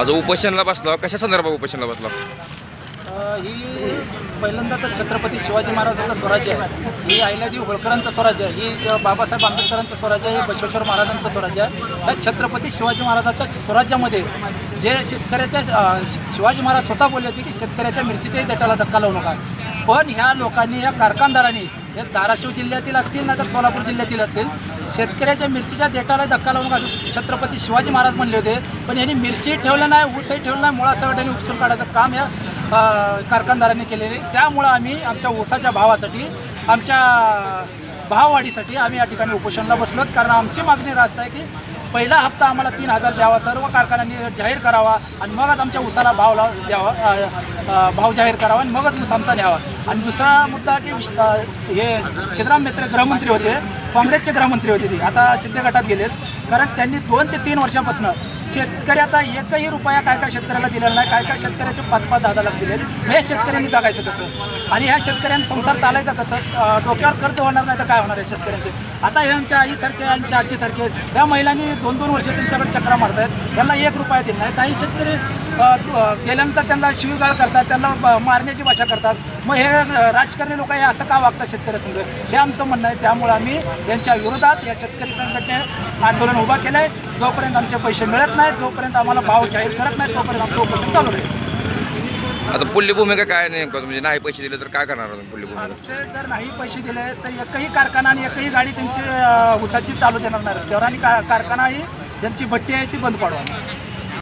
आज उपोषणला बसला. कशा संदर्भात उपोषणला बसला? ही पहिल्यांदा तर छत्रपती शिवाजी महाराजांचं स्वराज्य आहे. ही अहिल्यादेवी होळकरांचं स्वराज्य आहे. ही बाबासाहेब आंबेडकरांचं स्वराज्य आहे. हे बसवेश्वर महाराजांचं स्वराज्य आहे. या छत्रपती शिवाजी महाराजांच्या स्वराज्यामध्ये जे शेतकऱ्याच्या शिवाजी महाराज स्वतः बोलले होते की शेतकऱ्याच्या मिरचीच्याही देटाला धक्का लावू नका. पण ह्या लोकांनी या कारखानदारांनी हे धाराशिव जिल्ह्यातील असतील ना तर सोलापूर जिल्ह्यातील असतील शेतकऱ्याच्या मिरचीच्या देटाला धक्का लावून असं छत्रपती शिवाजी महाराज म्हणले होते. पण यांनी मिरची ठेवलं नाही ऊसही ठेवलं नाही. मुळासकट त्यांनी उपसून काढायचं काम या कारखानदारांनी केलेले. त्यामुळं आम्ही आमच्या ऊसाच्या भावासाठी आमच्या भाववाढीसाठी आम्ही या ठिकाणी उपोषणला बसलो कारण आमची मागणी रास्त आहे की पहिला हप्ता आम्हाला तीन हजार द्यावा सर्व कारखान्यांनी जाहीर करावा आणि मगच आमच्या ऊसाला भाव लाव द्यावा भाव जाहीर करावा आणि मगच ऊस आमचा न्यावा. आणि दुसरा मुद्दा की हे सिद्धराम मित्र गृहमंत्री होते काँग्रेसचे गृहमंत्री होते ते. आता शिंदे गटात गेलेत. कारण त्यांनी दोन ते तीन वर्षापासून शेतकऱ्याचा एकही रुपया काय काय शेतकऱ्याला दिलेला नाही काय काय शेतकऱ्याचे पाच पाच दहा लाख दिलेत. मग हे शेतकऱ्यांनी जगायचं कसं? आणि ह्या शेतकऱ्यांनी संसार चालायचा कसं? डोक्यावर कर्ज होणार नाही तर काय होणार आहे शेतकऱ्यांचे? आता हे आमच्या आईसारखे आमच्या आजीसारखे आहेत. या महिलांनी दोन दोन वर्ष त्यांच्याकडे चक्रा आहेत त्यांना एक रुपया दिला नाही. काही शेतकरी गेल्यानंतर त्यांना शिवीगाळ करतात त्यांना मारण्याची भाषा करतात. मग हे राजकारणी लोक हे असं का वागतात शेतकऱ्यासंग हे आमचं म्हणणं आहे. त्यामुळे आम्ही यांच्या विरोधात या शेतकरी संघटने आंदोलन उभा केलं आहे जोपर्यंत आमचे पैसे मिळत नाहीत जोपर्यंत आम्हाला भाव जाहीर करत नाहीत तोपर्यंत आमचं उपोषण चालू राहील. आता पुढली भूमिका काय नेमकं? म्हणजे नाही पैसे दिले तर काय करणार पुढली भूमिका? आमचे जर नाही पैसे दिले तर एकही कारखाना आणि एकही गाडी त्यांची अं, ऊसाची चालू देणार नाही रस्त्यावर. आणि का कारखाना ही त्यांची भट्टी आहे ती बंद पाडवा